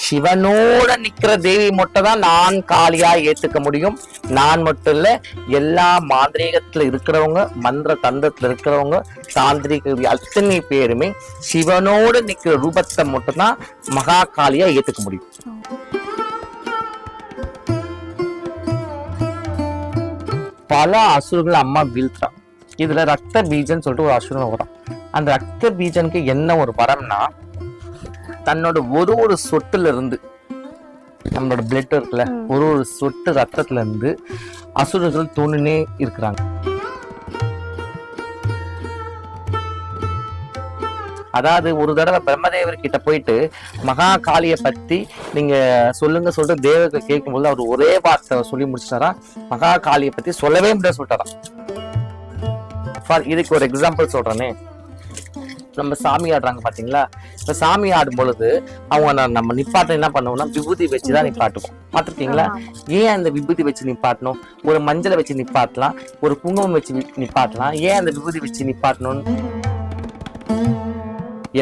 சிவனோட நிக்கிற தேவி மட்டும் தான் நான் காளியா ஏத்துக்க முடியும். நான் மட்டும் இல்ல எல்லா மாந்திரீகத்துல இருக்கிறவங்க மந்திர தந்திரத்துல இருக்கிறவங்க தாந்திரிக அத்தனை பேருமே சிவனோட நிக்கிற ரூபத்தை மட்டும்தான் மகா காளியா ஏத்துக்க முடியும். பல அசுரர்கள் அம்மா வீழ்த்துறான் இதுல ரத்த பீஜன் சொல்லிட்டு ஒரு அசுரன் வரும் அந்த ரத்த பீஜனுக்கு என்ன ஒரு வரம்னா தன்னோட ஒரு ஒரு சொட்டுல இருந்து நம்மளோட பிளட் இருக்குல்ல. ஒரு ஒரு சொட்டு ரத்தத்துல இருந்து அசுரர்கள் தோணுனே இருக்கிறாங்க. அதாவது ஒரு தடவை பிரம்மதேவர் கிட்ட போயிட்டு மகா காளிய பத்தி நீங்க சொல்லுங்க சொல்லிட்டு தேவர்கள் கேட்கும்போது அவர் ஒரே வார்த்தை சொல்லி முடிச்சிட்டாரா? மகா காளிய பத்தி சொல்லவே முடியாது சொல்லிட்டாராம் ஃபார் இதுக்கு ஒரு எக்ஸாம்பிள் சொல்றேனே. நம்ம சாமி ஆடுறாங்க பாத்தீங்களா? இப்ப சாமி ஆடும் பொழுது அவங்க நம்ம நிப்பாட்ட என்ன பண்ணுவோம்னா விபூதி வச்சுதான் நிப்பாட்டுவோம். பார்த்திருக்கீங்களா ஏன் அந்த விபூதி வச்சு நிப்பாட்டணும்? ஒரு மஞ்சளை வச்சு நிப்பாட்டலாம். ஒரு குங்குமம் வச்சு நிப்பாட்டலாம். ஏன் அந்த விபூதி வச்சு நிப்பாட்டணும்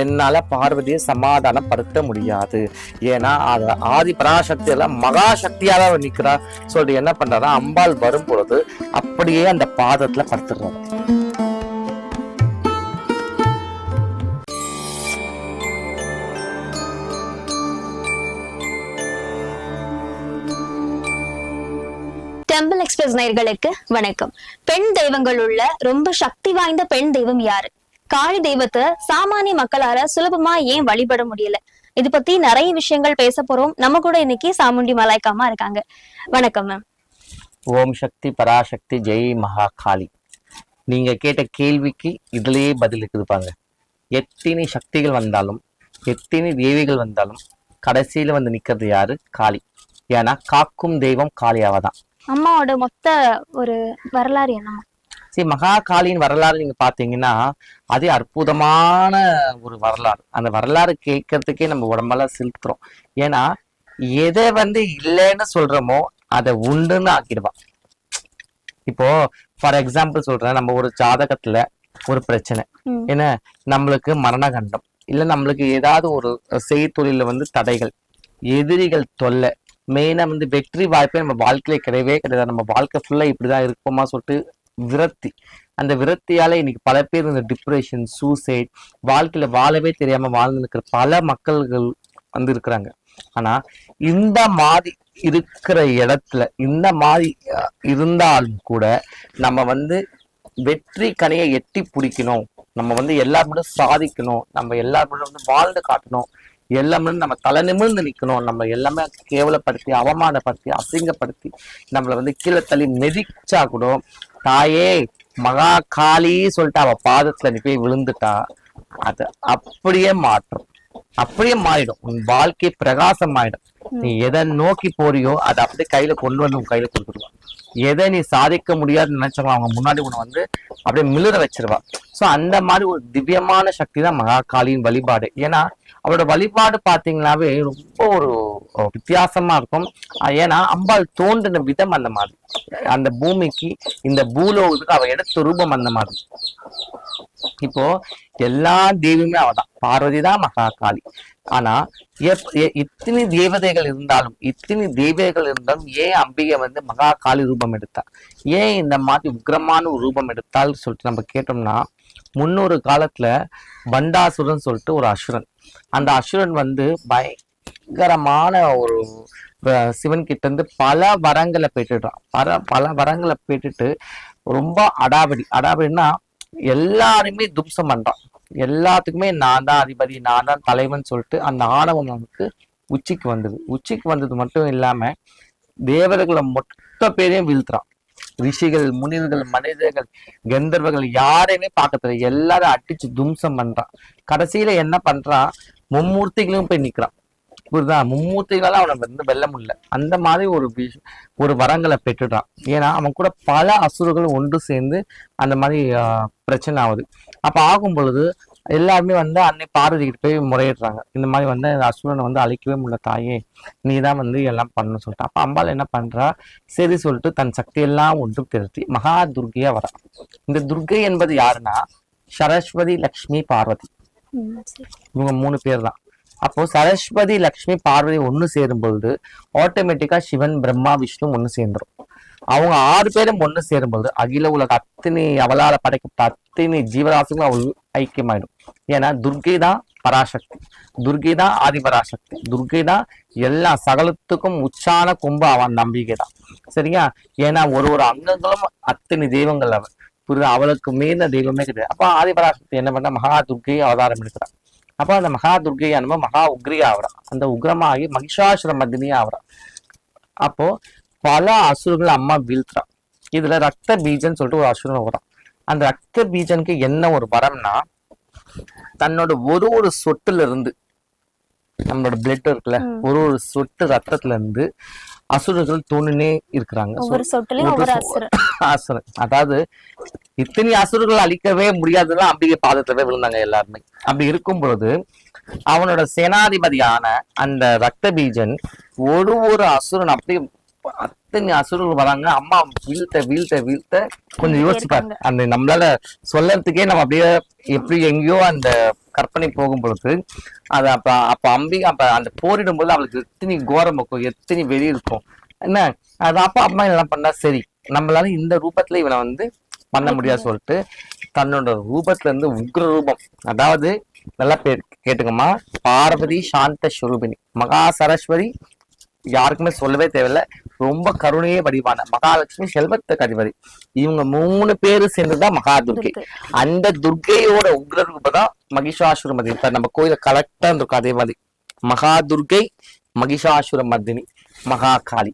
என்னால பார்வதியை சமாதானப்படுத்த முடியாது. ஏன்னா அது ஆதி பராசக்தி எல்லாம் மகா சக்தியாக தான் நிக்கிறா சொல்லிட்டு என்ன பண்றாரா அம்பாள் வரும் பொழுது அப்படியே அந்த பாதத்துல படுத்துடுறாரு. டெம்பிள் எக்ஸ்பிரஸ் நேர்களுக்கு வணக்கம். பெண் தெய்வங்கள் உள்ள ரொம்ப சக்தி வாய்ந்த பெண் தெய்வம் யாரு? காளி தெய்வத்தை சாமானிய மக்களால சுலபமா ஏன் வழிபட முடியல? இது பத்தி நிறைய விஷயங்கள் பேச போறோம். நம்ம கூட இன்னைக்கு சாமுண்டி மலாய்க்காமா இருக்காங்க. வணக்கம் மேம் ஓம் சக்தி பராசக்தி ஜெய் மகா காளி. நீங்க கேட்ட கேள்விக்கு இதுலயே பதில் இருக்குதுப்பாங்க எத்தனை சக்திகள் வந்தாலும் எத்தனை தேவிகள் வந்தாலும் கடைசியில வந்து நிக்கிறது யாரு? காளி. ஏன்னா காக்கும் தெய்வம் காளியாவதான். அம்மாவோட மொத்த ஒரு வரலாறு என்னமா சரி மகா காளியின் வரலாறு நீங்க பாத்தீங்கன்னா அதே அற்புதமான ஒரு வரலாறு. அந்த வரலாறு கேட்கறதுக்கே நம்ம உடம்பெல்லாம் செலுத்துறோம் ஏன்னா எதை வந்து இல்லைன்னு சொல்றோமோ அதை உண்டுன்னு ஆக்கிடுவா இப்போ ஃபார் எக்ஸாம்பிள் சொல்றேன் நம்ம ஒரு ஜாதகத்துல ஒரு பிரச்சனை. ம். என்ன? நம்மளுக்கு மரணகண்டம். இல்ல நம்மளுக்கு ஏதாவது ஒரு செய்தொழில வந்து தடைகள். எதிரிகள் தொல்லை. மெயினா வந்து வெற்றி வாய்ப்பே நம்ம வாழ்க்கையில கிடையவே கிடையாது. நம்ம வாழ்க்கை ஃபுல்லா இப்படிதான் இருப்போமா சொல்லிட்டு விரக்தி. அந்த விரக்தியால இன்னைக்கு பல பேர் இந்த டிப்ரெஷன் சூசைட் வாழ்க்கையில வாழவே தெரியாம வாழ்ந்து இருக்கிற பல மக்கள்கள் வந்து இருக்கிறாங்க. ஆனா இந்த மாதிரி இருக்கிற இடத்துல இந்த மாதிரி இருந்தாலும் கூட நம்ம வந்து வெற்றி கனியை எட்டி பிடிக்கணும். நம்ம வந்து எல்லாருமே சாதிக்கணும். நம்ம எல்லாருமே வந்து வாழ்ந்து காட்டணும். எல்லாமே நம்ம தலை நிமிர்ந்து நிற்கணும் நம்ம எல்லாமே கேவலப்படுத்தி அவமானப்படுத்தி அசிங்கப்படுத்தி நம்மளை வந்து கீழே தள்ளி மெதிச்சா கூட தாயே மகா காளி சொல்லிட்டு அவ பாதத்துல நீ போய் விழுந்துட்டா அது அப்படியே மாற்றும் அப்படியே மாறிடும். உன் வாழ்க்கை பிரகாசம் ஆயிடும் நீ எதை நோக்கி போறியோ அதை அப்படியே கையில கொண்டு வந்து உன் கையில கொடுத்துருவா எதை நீ சாதிக்க முடியாதுன்னு நினைச்சவங்க அவங்க முன்னாடி உன்னை வந்து அப்படியே மிளிர வச்சிருவா. சோ அந்த மாதிரி ஒரு திவ்யமான சக்தி தான் மகா காளியின் வழிபாடு. ஏன்னா அவரோட வழிபாடு பாத்தீங்கன்னாவே ரொம்ப ஒரு வித்தியாசமா இருக்கும். ஏன்னா அம்பாள் தோன்றின விதம் அந்த மாதிரி. அந்த பூமிக்கு இந்த பூலோகத்துக்கு அவ எடுத்த ரூபம் அந்த மாதிரி. இப்போ எல்லா தெய்வமே அவதான். பார்வதி தான் மகா காளி ஆனா எப்- இத்தனை தேவதைகள் இருந்தாலும் இத்தனை தெய்வங்கள் இருந்தாலும் ஏன் அம்பிகை வந்து மகா காளி ரூபம் எடுத்தா? ஏன் இந்த மாதிரி உக்ரமான ஒரு ரூபம் எடுத்தால் சொல்லிட்டு நம்ம கேட்டோம்னா முன்னொரு காலத்துல பண்டாசுரன் சொல்லிட்டு ஒரு அசுரன். அந்த அசுரன் வந்து பயங்கரமான ஒரு சிவன் கிட்ட இருந்து பல வரங்களை பெற்றுடுறான் பல பல வரங்களை பெற்றுட்டு ரொம்ப அடாவடி. அடாவடின்னா எல்லாருமே தும்சம் பண்றான். எல்லாத்துக்குமே நான் தான் அதிபதி நான் தான் தலைவன் சொல்லிட்டு அந்த ஆணவம் நமக்கு உச்சிக்கு வந்தது. உச்சிக்கு வந்தது மட்டும் இல்லாம தேவர்களை மொத்த பேரையும் வீழ்த்துறான். ரிஷிகள் முனிவர்கள் மனிதர்கள் கந்தர்வர்கள் யாரையுமே பார்க்கறது எல்லாரும் அடிச்சு தும்சம் பண்றான். கடைசியில என்ன பண்றான்? மும்மூர்த்திகளும் போய் நிக்கிறான். புரியுதா மும்மூர்த்திகளால அவனை வந்து வெல்ல முடியல. அந்த மாதிரி ஒரு விஷ- ஒரு வரங்களை பெற்றுட்டான். ஏன்னா அவன் கூட பல அசுரர்கள் ஒன்று சேர்ந்து அந்த மாதிரி பிரச்சனை ஆகுது. அப்ப ஆகும் பொழுது எல்லாருமே வந்து அன்னை பார்வதி கிட்ட போய் முறையிடுறாங்க. இந்த மாதிரி வந்து அசுரனை வந்து அழிக்கவே முடியல தாயே. நீ தான் வந்து எல்லாம் பண்ணணும்னு சொல்லிட்டு. அப்ப அம்பாள் என்ன பண்றா? சரி சொல்லிட்டு தன் சக்தியெல்லாம் ஒன்று திரட்டி மகா துர்கையா வரா. இந்த துர்கை என்பது யாருன்னா சரஸ்வதி லக்ஷ்மி பார்வதி. இவங்க மூணு பேர் தான் அப்போ சரஸ்வதி லக்ஷ்மி பார்வதி ஒண்ணு சேரும் பொழுது ஆட்டோமேட்டிக்கா சிவன் பிரம்மா விஷ்ணு ஒண்ணு சேர்ந்துரும். அவங்க ஆறு பேரும் ஒண்ணு சேரும் பொழுது அகில உலக அத்தனை அவளால படைக்கப்பட்ட அத்தனை ஜீவராசிகளும் அவள் ஐக்கியமாயிடும். ஏன்னா துர்கை தான் பராசக்தி. துர்கை தான் ஆதிபராசக்தி துர்கை தான் எல்லா சகலத்துக்கும் உச்சான கொம்பு அவன் நம்பிக்கை தான். சரியா? ஏன்னா ஒரு ஒரு அங்கங்களும் அத்தனை தெய்வங்கள் அவள் புரியுதா? அவளுக்கு மீறின தெய்வமே கிடையாது. அப்ப ஆதிபராசக்தி என்ன பண்ண மகா துர்கையை அவதாரம் எடுக்கிறான். அப்ப அந்த மகா துர்கை அனுபவ மகா உக்ரியா ஆகுறா அந்த உக்ரமாகி மகிஷாசுர மதினியா ஆகுறா அப்போ பல அசுரங்களை அம்மா வீழ்த்துறா இதுல ரத்த பீஜன் சொல்லிட்டு ஒரு அசுரன் வரான் அந்த ரத்த பீஜனுக்கு என்ன ஒரு வரம்னா தன்னோட ஒரு ஒரு சொட்டுல இருந்து நம்மளோட பிளட் இருக்குல்ல. ஒரு ஒரு சொட்டு ரத்தத்துல இருந்து அசுரர்கள் தோணுனே இருக்கிறாங்க. அசுரன். அதாவது இத்தனை அசுரர்கள் அழிக்கவே முடியாதுதான் அம்பிகை பாதத்துல விழுந்தாங்க எல்லாருமே. அப்படி இருக்கும் பொழுது அவனோட சேனாதிபதியான அந்த ரத்த பீஜன் ஒரு ஒரு அசுரன் அப்படியே அத்தனை அசுரர்கள் வராங்க. அம்மா வீழ்த்த வீழ்த்த வீழ்த்த கொஞ்சம் யோசிப்பார். அந்த நம்மளால சொல்லறதுக்கே நம்ம அப்படியே எப்படி எங்கேயோ அந்த கற்பனை போகும் பொழுது அது அப்ப அப்ப அம்பி அப்ப அந்த போரிடும் போது அவளுக்கு எத்தனை கோரம் இருக்கும் எத்தனை வெறி இருக்கும். என்ன? அது அப்பா அம்மா எல்லாம் பண்ணா சரி நம்மளால இந்த ரூபத்துல இவனை வந்து பண்ண முடியாது சொல்லிட்டு தன்னோட ரூபத்துல இருந்து உக்ர ரூபம் அதாவது நல்லா பேர் கேட்டுக்கம்மா பார்வதி சாந்த ஸ்வரூபிணி மகா சரஸ்வதி யாருக்குமே சொல்லவே தேவையில்ல. ரொம்ப கருணையே வடிவான மகாலட்சுமி செல்வத்துக்கு அதிபதி இவங்க மூணு பேரு சேர்ந்துதான் மகா துர்கை. அந்த துர்கையோட உக்ர ரூபம் தான் மகிஷாசுரமதி. இப்ப நம்ம கோயில கலெக்டா இருக்கும் அதே மாதிரி. மகா துர்கை மகிஷாசுர மர்தினி மகா காளி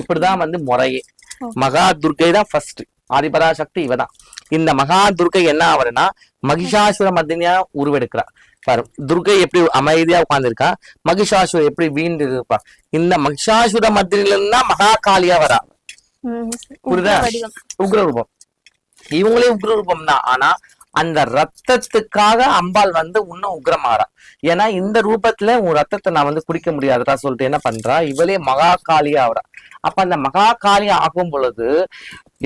இப்படிதான் வந்து முறையே. மகா துர்கை தான் ஃபர்ஸ்ட் ஆதிபராசக்தி இவதான். இந்த மகா துர்கை என்ன ஆவதுன்னா மகிஷாசுர மர்தினியா உருவெடுக்கிறா பாரு துர்கை எப்படி அமைதியா உட்கார்ந்திருக்கா? மகிஷாசுர எப்படி வீண்டு இருப்பா இந்த மகிஷாசுர மர்தினில இருந்து தான் மகா காளியா வரா. புரியுதா? உக்ர வடிவம். உக்ர ரூபம் இவங்களே உக்ர ரூபம் தான். ஆனா அந்த ரத்தத்துக்காக அம்பாள் வந்து இன்னும் உக்ரமாறா. ஏன்னா இந்த ரூபத்துல உன் ரத்தத்தை நான் வந்து குடிக்க முடியாதுடா சொல்லிட்டு என்ன பண்றா? இவளே மகா காளியா ஆகுறா அப்ப அந்த மகா காளியா ஆகும் பொழுது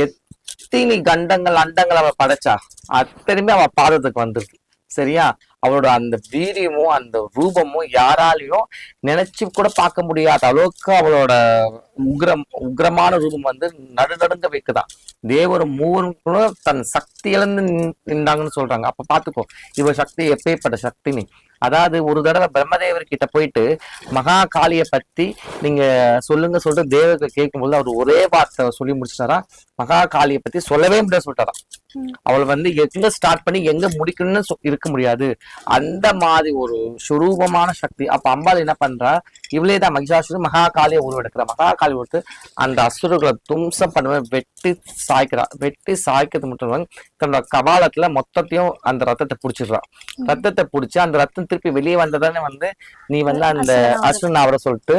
எத்தனை கண்டங்கள் அண்டங்கள் அவ படைச்சா? அத்தனையுமே அவ பாதத்துக்கு வந்துருது சரியா? அவரோட அந்த வீரியமும் அந்த ரூபமும் யாராலையும் நினைச்சு கூட பார்க்க முடியாத அளவுக்கு அவளோட உக்ரம் உக்ரமான ரூபம் வந்து நடுநடுங்க வைக்குதான். தேவர் மூவரும் கூட தன் சக்தி இழந்து நின்- நின்றாங்கன்னு சொல்றாங்க. அப்ப பாத்துக்கோ இவ சக்தி எப்பேற்பட்ட சக்தி நீ அதாவது ஒரு தடவை பிரம்மதேவர் கிட்ட போயிட்டு மகா காளிய பத்தி நீங்க சொல்லுங்க சொல்லிட்டு தேவர்கள் கேட்கும்போது அவர் ஒரே வார்த்தை சொல்லி முடிச்சிட்டாரா? மகா காளிய பத்தி சொல்லவே முடியாது சொல்லிட்டாராம். அவள் வந்து எங்க ஸ்டார்ட் பண்ணி எங்க முடிக்கணும்னு இருக்க முடியாது. அந்த மாதிரி ஒரு சுரூபமான சக்தி. அப்ப அம்பாள் என்ன பண்றா? இவளே தான் மகிஷாசுரன் மகா காளியை உருவெடுக்கிறா. மகா காளி கொடுத்து அந்த அசுரர்களை தும்சம் பண்ணுவ வெட்டி சாய்க்கிறா. வெட்டி சாய்க்கிறது மட்டும் தன்னோட கபாலத்துல மொத்தத்தையும் அந்த ரத்தத்தை புடிச்சிடுறா. ரத்தத்தை புடிச்சு அந்த ரத்தம் திருப்பி வெளியே வந்ததானே வந்து நீ வந்து அந்த அசுரன் அவரை சொல்லிட்டு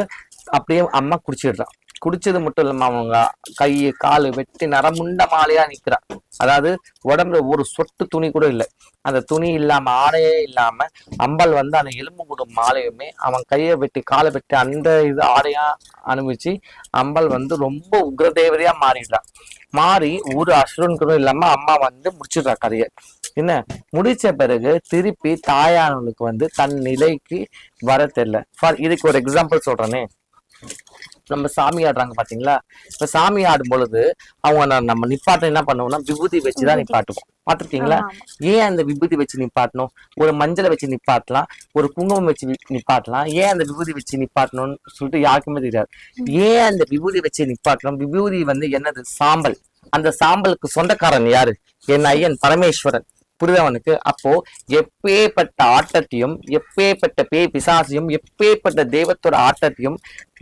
அப்படியே அம்மா குடிச்சிடுறா. குடிச்சது மட்டும் இல்லாம அவங்க கை காலு வெட்டி நரமுண்ட மாலையா நிக்கிறா. அதாவது உடம்புல ஒரு சொட்டு துணி கூட இல்லை. அந்த துணி இல்லாம ஆடையே இல்லாம அம்பாள் வந்து அந்த எலும்பு கூடும் மாலையுமே அவன் கையை வெட்டி காலை வெட்டி அந்த இது ஆடையா அனுபவிச்சு அம்பாள் வந்து ரொம்ப உக்ரதேவதையா மாறிடுறா. மாறி ஒரு அசுரன் கூட இல்லாம அம்மா வந்து முடிச்சிடுறா கதையை. என்ன? முடிச்ச பிறகு திருப்பி தாயானவளுக்கு வந்து தன் நிலைக்கு வர தெரியல. ஃபார் இதுக்கு ஒரு எக்ஸாம்பிள் சொல்றேனே. நம்ம சாமி ஆடுறாங்க பாத்தீங்களா? இப்ப சாமி ஆடும் பொழுது அவங்க நம்ம நிப்பாட்ட என்ன பண்ணுவோம்னா விபூதி வச்சுதான். நிப்பாட்டுவோம். பாத்திருக்கீங்களா? ஆமா. ஏன் அந்த விபூதி வச்சு நிப்பாட்டணும்? ஒரு மஞ்சளை வச்சு நிப்பாட்டலாம் ஒரு குங்குமம் வச்சு நிப்பாட்டலாம். ஏன் அந்த விபூதி வச்சு நிப்பாட்டணும்னு சொல்லிட்டு யாருக்குமே தெரியாது. ஏன் அந்த விபூதி வச்சு நிப்பாட்டணும்? விபூதி வந்து என்னது? சாம்பல். அந்த சாம்பலுக்கு சொந்தக்காரன் யாரு? என் ஐயன் பரமேஸ்வரன். புரிதவனுக்கு. அப்போ எப்பேற்பட்ட ஆட்டத்தையும் எப்பேற்பட்ட பேய் பிசாசையும் எப்பேற்பட்ட தெய்வத்தோட ஆட்டத்தையும்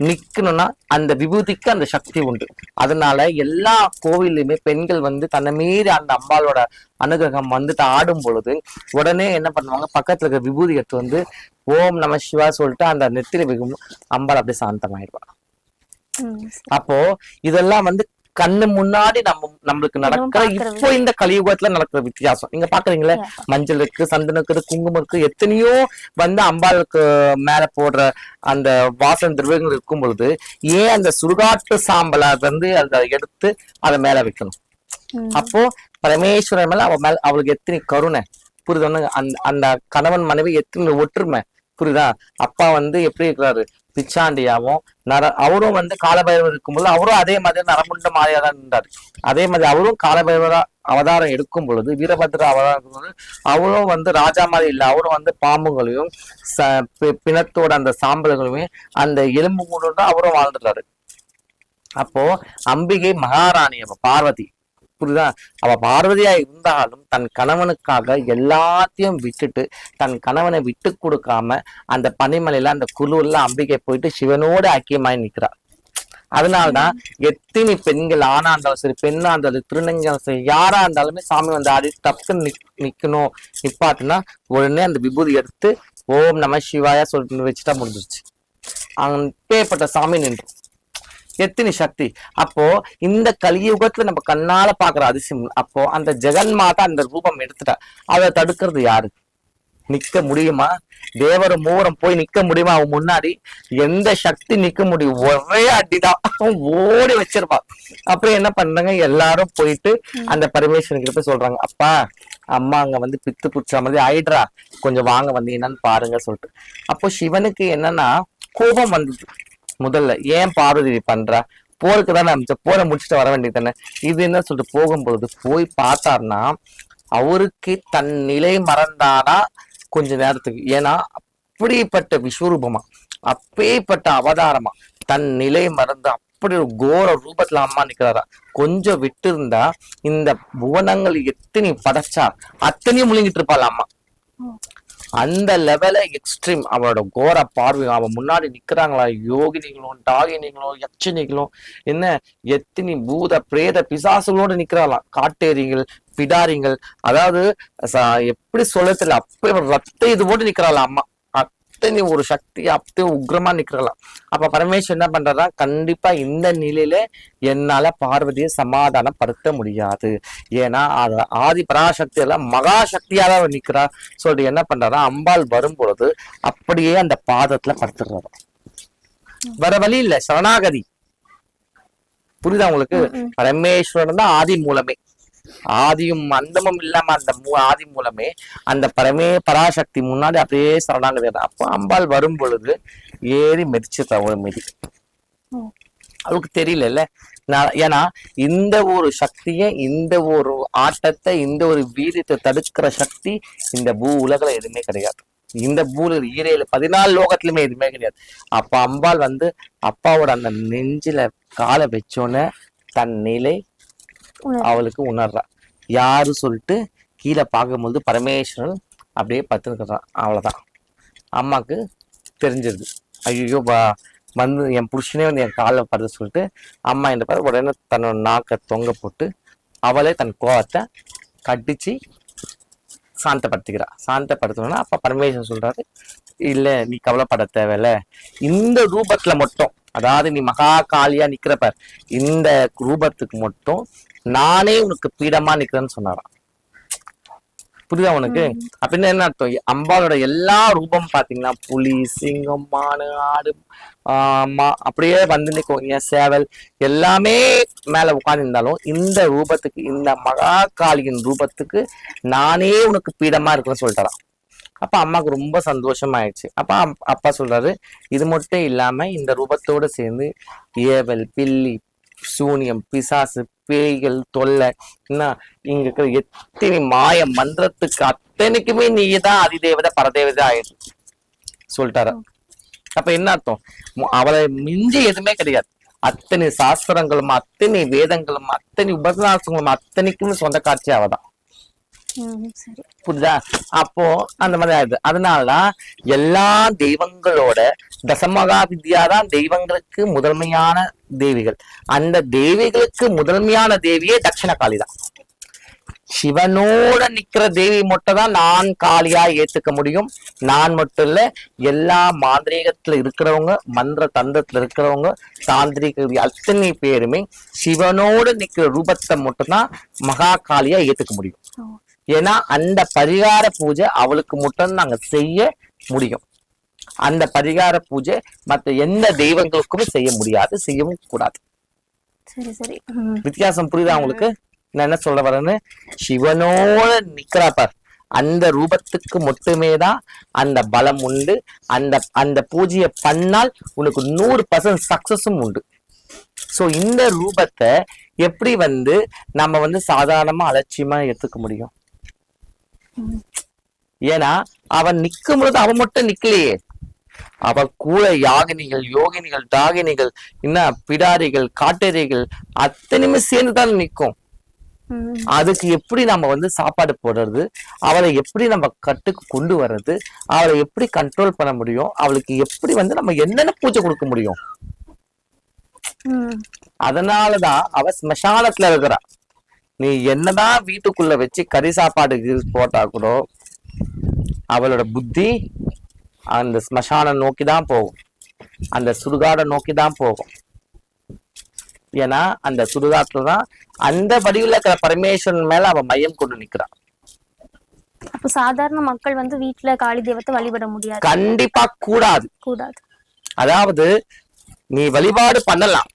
நிக்கணும்னா அந்த விபூதிக்கு அந்த சக்தி உண்டு. அதனால எல்லா கோவில்லையுமே பெண்கள் வந்து தன்னை மீறி அந்த அம்பாளோட அனுகிரகம் வந்துட்டு ஆடும் பொழுது உடனே என்ன பண்ணுவாங்க? பக்கத்துல இருக்க விபூதி எடுத்து வந்து ஓம் நம சிவா சொல்லிட்டு அந்த நெத்தில வைக்கும் அம்பாள் அப்படியே சாந்தமாயிடுவா. அப்போ இதெல்லாம் வந்து கண்ணு முன்னாடி நம்ம நம்மளுக்கு நடக்கிற. இப்போ இந்த கலியுகத்துல நடக்கிற வித்தியாசம். நீங்க பாக்குறீங்களா. மஞ்சள் இருக்கு சந்தனம் இருக்குது குங்குமம் இருக்கு எத்தனையோ வந்து அம்பாளுக்கு மேல போடுற அந்த வாசன திரவியங்கள் இருக்கும் பொழுது ஏன் அந்த சுடுகாட்டு சாம்பலை வந்து அதை எடுத்து அதை மேல வைக்கணும். அப்போ பரமேஸ்வரன் மேல அவ மேல அவளுக்கு எத்தனை கருணை. புரியுது? அந்த அந்த கணவன் மனைவி எத்தனை ஒற்றுமை. புரியுதா? அப்பா வந்து எப்படி இருக்கிறாரு? பிச்சாண்டியாவும் நர அவரும் வந்து காலபைரவர் இருக்கும்போது அவரும் அதே மாதிரி நரமுண்ட மாதிரியாக தான் இருந்தார் அதே மாதிரி அவரும் காலபைரவரா அவதாரம் எடுக்கும் பொழுது வீரபத்ர அவதாரம் பொழுது அவரும் வந்து ராஜா மாதிரி இல்லை. அவரும் வந்து பாம்புகளையும் ச பி- பிணத்தோட அந்த சாம்பல்களையும் அந்த எலும்பு கூட அவரும் வாழ்ந்துட்டாரு. அப்போ அம்பிகை மகாராணி பார்வதி புரியுதா? அவ பார்வதியா இருந்தாலும் தன் கணவனுக்காக எல்லாத்தையும் விட்டுட்டு தன் கணவனை விட்டு கொடுக்காம அந்த பனிமலையில அந்த குழுல அம்பிகை போயிட்டு சிவனோட ஐக்கியமாய் நிற்கிறார் அதனாலதான் எத்தனை பெண்கள் ஆணா இருந்தாலும் சரி பெண்ணா இருந்தாலும் திருநங்கம் சரி யாரா இருந்தாலுமே சாமி வந்து ஆடி டக்குன்னு நிக் நிக்கணும் நிப்பாட்டுனா உடனே அந்த விபூதி எடுத்து ஓம் நம சிவாயா சொல்லிட்டு வச்சுட்டா முடிஞ்சிருச்சு. அங்கேப்பட்ட சாமி நின்று எத்தனை சக்தி? அப்போ இந்த கலியுகத்துல நம்ம கண்ணால பாக்குற அதிசயம் அப்போ அந்த ஜெகன் மாதா அந்த ரூபம் எடுத்துட்டா. அதை தடுக்கிறது யாரு? நிக்க முடியுமா? தேவர மூவரம் போய் நிக்க முடியுமா? அவன் முன்னாடி எந்த சக்தி நிக்க முடியும்? ஒரே அடிதான். அவன் ஓடி வச்சிருப்பான் அப்புறம் என்ன பண்றாங்க? எல்லாரும் போயிட்டு அந்த பரமேஸ்வரன் கிட்ட சொல்றாங்க அப்பா அம்மா அங்க வந்து பித்து புடிச்ச மாதிரி ஆயிடுறா. கொஞ்சம் வாங்க வந்தீங்கன்னு பாருங்க சொல்லிட்டு. அப்போ சிவனுக்கு என்னன்னா கோபம் வந்தது. முதல்ல ஏன் பார்வதி பண்றா? போருக்கு தானே அமைச்ச போரை முடிச்சுட்டு வர வேண்டியது தானே? இது என்ன சொல்லிட்டு போகும்பொழுது போய் பார்த்தாருன்னா அவருக்கு தன் நிலை மறந்தானா கொஞ்ச நேரத்துக்கு. ஏன்னா அப்படிப்பட்ட விஸ்வரூபமா அப்பேற்பட்ட அவதாரமா தன் நிலை மறந்து அப்படி ஒரு கோர ரூபத்துல அம்மா நிக்கிறாரா? கொஞ்சம் விட்டு இருந்தா இந்த புவனங்கள் எத்தனை படைச்சா அத்தனையும் முழுங்கிட்டு இருப்பாள் அம்மா. அந்த லெவல எக்ஸ்ட்ரீம் அவரோட கோர பார்வை. அவன் முன்னாடி நிக்கிறாங்களா? யோகினிகளும் டாகினிகளும் யட்சனிகளும். என்ன? எத்தினி பூத பிரேத பிசாசுகளோட நிக்கிறாளாம் காட்டேரிகள் பிடாரிங்கள் அதாவது எப்படி சொல்ல தெரியல. அப்படி ரத்த இது போட்டு நிக்கிறாளாம் அம்மா. அத்தனை ஒரு சக்தி அப்படி உக்ரமா நிக்கிறாளாம் அப்ப பரமேஸ்வரன் என்ன பண்றாரா கண்டிப்பா இந்த நிலையில என்னால பார்வதியை சமாதானப்படுத்த முடியாது. ஏன்னா அது ஆதி பராசக்தி எல்லாம் மகா சக்தியா தான் அவ நிக்கிறா சொல்லிட்டு என்ன பண்றாரா அம்பாள் வரும் பொழுது அப்படியே அந்த பாதத்துல படுத்துடுறாரு வேற வழி இல்ல சரணாகதி. புரியுதா உங்களுக்கு? பரமேஸ்வரன் தான் ஆதி மூலமே. ஆதியும் அந்தமும் இல்லாம அந்த மூ ஆதி மூலமே அந்த பரமே பராசக்தி முன்னாடி அப்படியே சரணாகதி. அப்போ அம்பாள் வரும் பொழுது ஏறி மெதிச்சு ஒரு மிதி. அவளுக்கு தெரியல ஏன்னா இந்த ஒரு சக்தியை இந்த ஒரு ஆட்டத்தை இந்த ஒரு வீரியத்தை தடுக்கிற சக்தி இந்த பூ உலகில எதுவுமே கிடையாது. இந்த பூல ஈரேழு பதினாலு லோகத்திலுமே எதுவுமே கிடையாது. அப்ப அம்பாள் வந்து அப்பாவோட அந்த நெஞ்சில காலை வச்சோன்னே தன் நிலை அவளுக்கு உணர்றா. யாரு சொல்லிட்டு கீழே பார்க்கும்போது பரமேஸ்வரன் அப்படியே பத்துனுக்குறான் அவ்வளோதான் அம்மாவுக்கு தெரிஞ்சிருது. ஐயோ பா வந்து என் புருஷனே வந்து என் காலில் படுத்து சொல்லிட்டு அம்மா இந்த பார்த்து உடனே தன்னோட நாக்கை தொங்க போட்டு அவளே தன் கோவத்தை கட்டிச்சு சாந்தப்படுத்திக்கிறா. சாந்தப்படுத்தணும்னா அப்போ பரமேஸ்வரன் சொல்கிறாரு இல்லை நீ கவலைப்பட தேவையில்ல. இந்த ரூபத்தில் மட்டும் அதாவது நீ மகா காளியாக நிற்கிறப்ப இந்த ரூபத்துக்கு மட்டும் நானே உனக்கு பீடமா நிக்கிறேன்னு சொன்னாராம். புரியுதா உனக்கு? அப்படின்னு என்ன அர்த்தம்? அம்பாளோட எல்லா ரூபம் பாத்தீங்கன்னா புலி சிங்கம் மானு ஆடு ஆமா அப்படியே வந்து நிற்கும் சேவல் எல்லாமே மேல உட்கார்ந்து இருந்தாலும் இந்த ரூபத்துக்கு இந்த மகா காளியின் ரூபத்துக்கு நானே உனக்கு பீடமா இருக்குன்னு சொல்லிட்டாராம். அப்ப அம்மாவுக்கு ரொம்ப சந்தோஷமாயிடுச்சு. அப்ப அம்- அப்பா சொல்றாரு இது மட்டும் இல்லாம இந்த ரூபத்தோட சேர்ந்து ஏவல் பில்லி சூனியம் பிசாசு பேய்கள் தொல்லை. என்ன இங்க இருக்கிற எத்தனை மாய மந்திரத்துக்கு அத்தனைக்குமே நீ தான் அதிதேவதை பரதேவதை ஆயிடுச்சு சொல்லிட்டாரு. அப்ப என்ன அர்த்தம்? அவளை மிஞ்சி எதுவுமே கிடையாது. அத்தனை சாஸ்திரங்களும் அத்தனை வேதங்களும் அத்தனை உபன்யாசங்களும் அத்தனைக்குமே சொந்த காட்சி அவதான். புரியுதா? அப்போ அந்த மாதிரி ஆயிடுது. அதனாலதான் எல்லா தெய்வங்களோட தசமகா வித்யா தான் தெய்வங்களுக்கு முதன்மையான தேவிகள். அந்த தேவிகளுக்கு முதன்மையான தேவியே தட்சிண காளி தான் சிவனோட நிக்கிற தேவி மட்டும் தான் நான் காளியா ஏத்துக்க முடியும். நான் மட்டும் இல்ல எல்லா மாந்திரீகத்துல இருக்கிறவங்க மந்திர தந்தத்துல இருக்கிறவங்க தாந்திரிக அத்தனை பேருமே சிவனோட நிக்கிற ரூபத்தை மட்டும்தான் மகா காளியா ஏத்துக்க முடியும். ஏன்னா அந்த பரிகார பூஜை அவளுக்கு மட்டும் நாங்க செய்ய முடியும். அந்த பரிகார பூஜை மத்த எந்த தெய்வங்களுக்கும் செய்ய முடியாது செய்யவும் கூடாது. சரி சரி. ம், வித்தியாசம் புரியுதா உங்களுக்கு? நான் என்ன சொல்ல வரேன்னு? சிவனோட நிக்கிறா பார். அந்த ரூபத்துக்கு மட்டுமே தான் அந்த பலம் உண்டு. அந்த அந்த பூஜையை பண்ணால் உனக்கு நூறு பர்சன்ட் சக்சஸும் உண்டு. சோ இந்த ரூபத்தை எப்படி வந்து நம்ம வந்து சாதாரணமா அலட்சியமா எடுத்துக்க முடியும்? ஏன்னா அவன் நிக்கும் பொழுது அவன் மட்டும் நிக்கலையே. அவ கூட யாகினிகள் யோகினிகள் தாகினிகள் என்ன பிடாரிகள் காட்டேரிகள் அத்தனையுமே சேர்ந்து தான் நிக்கும் ம். அதுக்கு எப்படி நம்ம வந்து சாப்பாடு போடுறது? அவளை எப்படி நம்ம கட்டுக்கு கொண்டு வர்றது? அவளை எப்படி கண்ட்ரோல் பண்ண முடியும்? அவளுக்கு எப்படி வந்து நம்ம என்னென்ன பூஜை கொடுக்க முடியும். அதனாலதான் அவ ஸ்மசானத்துல இருக்கிறா. நீ என்னதான் வீட்டுக்குள்ள வச்சு கறி சாப்பாடு போட்டா கூட அவளோட புத்தி அந்த ஸ்மசானம் நோக்கி தான் போகும். அந்த சுடுகாடை நோக்கி தான் போகும். ஏன்னா அந்த சுடுகாட்டுல தான் அந்த வடிவில் இருக்கிற பரமேஸ்வரன் மேல அவ மையம் கொண்டு நிக்கிறான். அப்ப சாதாரண மக்கள் வந்து வீட்டுல காளி தெய்வத்தை வழிபட முடியாது. கண்டிப்பா கூடாது. கூடாது. அதாவது நீ வழிபாடு பண்ணலாம்.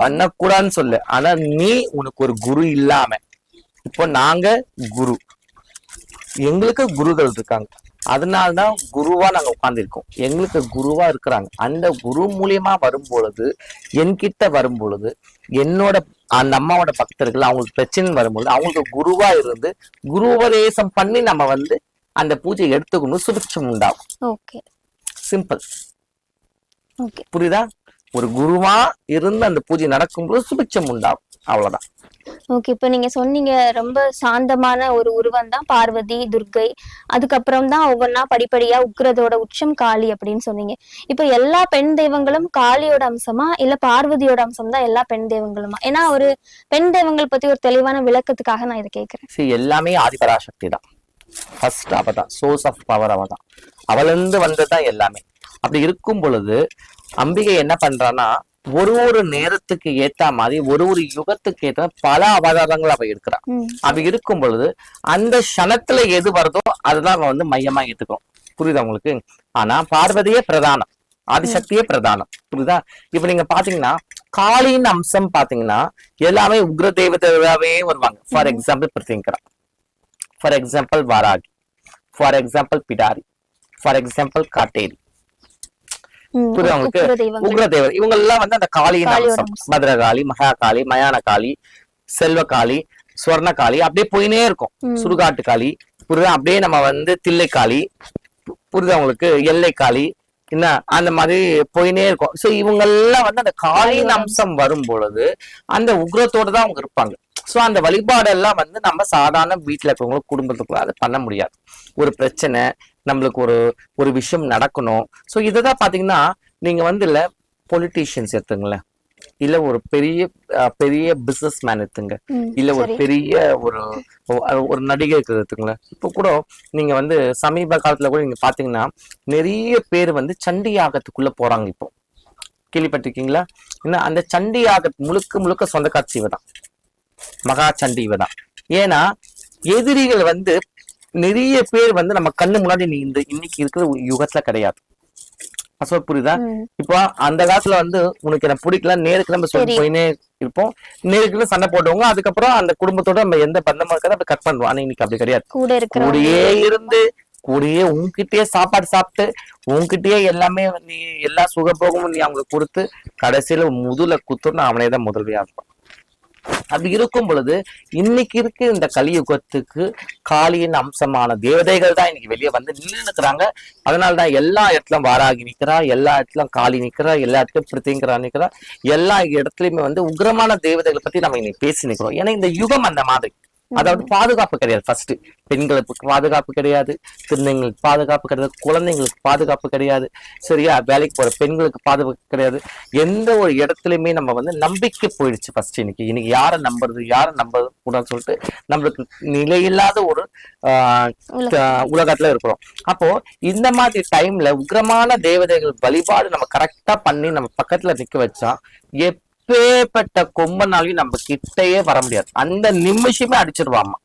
பண்ணக்கூடாதுன்னு சொல்லு. ஆனா நீ உனக்கு ஒரு குரு இல்லாம இப்போ நாங்க குரு. எங்களுக்கு குருகள் இருக்காங்க. அதனாலதான் குருவா நாங்க உட்கார்ந்திருக்கோம். எங்களுக்கு குருவா இருக்கிறாங்க. அந்த குரு மூலியமா வரும் பொழுது என்கிட்ட வரும் பொழுது என்னோட அந்த அம்மாவோட பக்தர்கள் அவங்களுக்கு பிரச்சனை வரும்பொழுது அவங்களுக்கு குருவா இருந்து குரு உபதேசம் பண்ணி நம்ம வந்து அந்த பூஜையை எடுத்துக்கணும் சுபிட்சம் உண்டாகும். சிம்பிள் புரியுதா? ஒரு குருவா இருந்து அந்த பூஜை நடக்கும்போது சுபிட்சம் உண்டாகும். அவ்வளவுதான். ஓகே இப்போ நீங்க சொன்னீங்க ரொம்ப சாந்தமான ஒரு உருவம் தான் பார்வதி துர்கை அதுக்கப்புறம் தான் ஒவ்வொன்றா படிப்படியா உக்ரதோட உச்சம் காளி அப்படின்னு சொன்னீங்க. இப்போ எல்லா பெண் தெய்வங்களும் காளியோட அம்சமா இல்ல பார்வதியோட அம்சம் தான் எல்லா பெண் தெய்வங்களுமா? ஏன்னா ஒரு பெண் தெய்வங்கள் பத்தி ஒரு தெளிவான விளக்கத்துக்காக நான் இதை கேட்கிறேன் சரி எல்லாமே ஆதிபராசக்தி தான் ஃபர்ஸ்ட் அவ தான் சோர்ஸ் ஆஃப் பவர் அவ தான் அவளிருந்து வந்ததுதான் எல்லாமே. அப்படி இருக்கும் பொழுது அம்பிகை என்ன பண்றான்னா ஒரு ஒரு நேரத்துக்கு ஏத்த மாதிரி ஒரு ஒரு யுகத்துக்கு ஏத்த பல அவதாரங்கள் அவ ம், அப்படி இருக்கும் பொழுது அந்த க்ஷணத்துல எது வருதோ அதுதான் அவ வந்து மையமா ஏத்துக்கும். புரியுதா உங்களுக்கு? ஆனா பார்வதியே பிரதானம். ஆதிசக்தியே பிரதானம். புரியுதா? இப்ப நீங்க பாத்தீங்கன்னா காளியின் அம்சம் பாத்தீங்கன்னா எல்லாமே உக்ர தேவதையாவே வருவாங்க. For example Prathyangira for example Varahi. For example Pidari. For example Katteri. புரியுதா உக்ர உக்ரதேவர் இவங்க எல்லாம் வந்து அந்த காளியின் அம்சம். பத்ரகாளி மகாகாளி மயானகாளி செல்வகாளி சுவர்ணகாளி அப்படியே போயினே இருக்கும். சுடுகாட்டு காளி புரியுதா? அப்படியே நம்ம வந்து தில்லைக்காளி புரியுதா உங்களுக்கு? எல்லைக்காளி என்ன? அந்த மாதிரி போயினே இருக்கும். சோ இவங்க எல்லாம் வந்து அந்த காளியின் அம்சம் வரும் பொழுது அந்த உக்ரத்தோட தான் அவங்க இருப்பாங்க. சோ அந்த வழிபாடெல்லாம் வந்து நம்ம சாதாரண வீட்டுல இருக்கவங்க குடும்பத்துக்குள்ள அதை பண்ண முடியாது. ஒரு பிரச்சனை நம்மளுக்கு ஒரு ஒரு விஷயம் நடக்கணும். சோ இதுதான் பாத்தீங்கன்னா நீங்க வந்து இல்ல பொலிட்டீஷியன்ஸ் எடுத்துங்களேன் இல்ல ஒரு பெரிய பெரிய பிசினஸ் மேன் எடுத்துங்க இல்ல ஒரு. பெரிய ஒரு ஒரு நடிகை எடுத்துங்களேன் இப்போ கூட நீங்க வந்து சமீப காலத்துல கூட நீங்க பாத்தீங்கன்னா நிறைய பேர் வந்து சண்டி யாகத்துக்குள்ள போறாங்க இப்போ. கேள்விப்பட்டிருக்கீங்களா? என்ன அந்த சண்டி யாக முழுக்க முழுக்க சொந்த காட்சி இவதான் மகா சண்டி ஏன்னா எதிரிகள் வந்து நிறைய பேர் வந்து நம்ம கண்ணு முன்னாடி நீ இந்த இன்னைக்கு இருக்கிற யுகத்துல கிடையாது. அசோ புரியுதா? இப்போ அந்த காலத்துல வந்து உனக்கு எனக்கு பிடிக்கல நேருக்கு நம்ம சொல்லி. போயினே இருப்போம். நேருக்கு சண்டை போடுவாங்க அதுக்கப்புறம் அந்த குடும்பத்தோட நம்ம எந்த பந்தமா இருக்காது அப்படி கட் பண்ணுவோம். ஆனா இன்னைக்கு அப்படி கிடையாது. கூடயே இருந்து கூடயே உன்கிட்டயே சாப்பாடு சாப்பிட்டு உன்கிட்டயே எல்லாமே நீ எல்லா சுகபோகமும் நீ அவங்களுக்கு கொடுத்து கடைசியில முதுல குத்துன்னு அவனே தான் முதல்வியா இருப்பான். அப்படி இருக்கும் பொழுது இன்னைக்கு இருக்கு இந்த கலியுகத்துக்கு காளியின் அம்சமான தேவதைகள் தான் இன்னைக்கு வெளியே வந்து நின்று நிற்கிறாங்க அதனால தான் எல்லா இடத்துலயும் வாராகி நிற்கிறா எல்லா இடத்துலயும் காளி நிற்கிறா எல்லா இடத்துலயும் பிரித்திங்கிறா நிற்கிறா எல்லா இடத்துலயுமே வந்து உக்ரமான தேவதைகளை பத்தி நம்ம இன்னைக்கு பேசி நிற்கிறோம் ஏன்னா இந்த யுகம் அந்த மாதிரி. அதாவது பாதுகாப்பு கிடையாது ஃபர்ஸ்ட் பெண்களுக்கு பாதுகாப்பு கிடையாது. திருநங்களுக்கு பாதுகாப்பு கிடையாது. குழந்தைங்களுக்கு பாதுகாப்பு கிடையாது. சரியா? வேலைக்கு போற பெண்களுக்கு பாதுகாப்பு கிடையாது. எந்த ஒரு இடத்துலயுமே நம்ம வந்து நம்பிக்கை போயிடுச்சு ஃபர்ஸ்ட் இன்னைக்கு. இன்னைக்கு யாரை நம்புறது யாரை நம்ப கூடாதுன்னு சொல்லிட்டு நம்மளுக்கு நிலையில்லாத ஒரு உலகத்துல இருக்கிறோம். அப்போ இந்த மாதிரி டைம்ல உக்ரமான தேவதைகள் வழிபாடு நம்ம கரெக்டா பண்ணி நம்ம பக்கத்துல நிக்க வச்சா எப்பேற்பட்ட கொம்பனாலையும் நம்ம கிட்டயே வர முடியாது. அந்த நிமிஷமே அடிச்சிருவாமா?